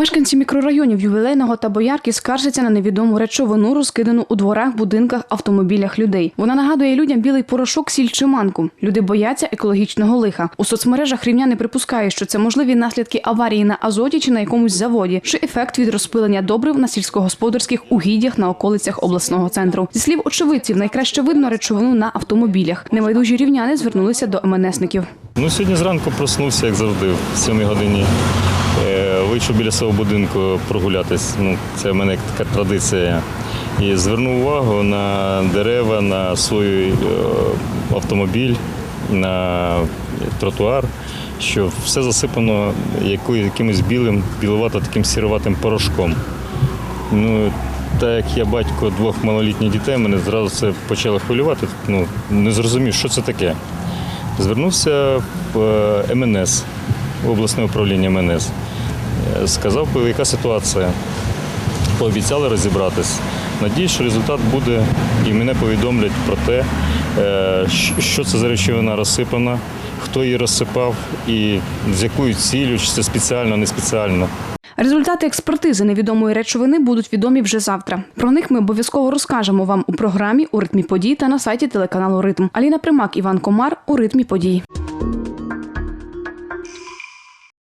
Мешканці мікрорайонів ювілейного та боярки скаржаться на невідому речовину, розкидану у дворах, будинках, автомобілях людей. Вона нагадує людям білий порошок, сіль чи. Люди бояться екологічного лиха. У соцмережах рівняни припускають, що це можливі наслідки аварії на азоті чи на якомусь заводі, чи ефект від розпилення добрив на сільськогосподарських угіддях на околицях обласного центру. Зі слів очевидців, найкраще видно речовину на автомобілях. Небайдужі рівняни звернулися до МНСників. Ну, сьогодні зранку проснувся, як завжди, в 7 годині. Е, Вийшов біля свого будинку прогулятись. Ну, це в мене така традиція. І звернув увагу на дерева, на свій е, автомобіль, на тротуар, що все засипано якимось білим, біловато таким сіроватим порошком. Ну, так як я батько двох малолітніх дітей, мене зразу це почало хвилювати. Ну, не зрозумів, що це таке. Звернувся в е, МНС, в обласне управління МНС. Е, Сказав, яка ситуація. Пообіцяли розібратись. Надіюсь, що результат буде і мене повідомлять про те, е, що це за речовина розсипана, хто її розсипав і з якою ціллю, чи це спеціально, не спеціально. Результати експертизи невідомої речовини будуть відомі вже завтра. Про них ми обов'язково розкажемо вам у програмі у ритмі подій та на сайті телеканалу Ритм. Аліна Примак, Іван Комар у ритмі подій.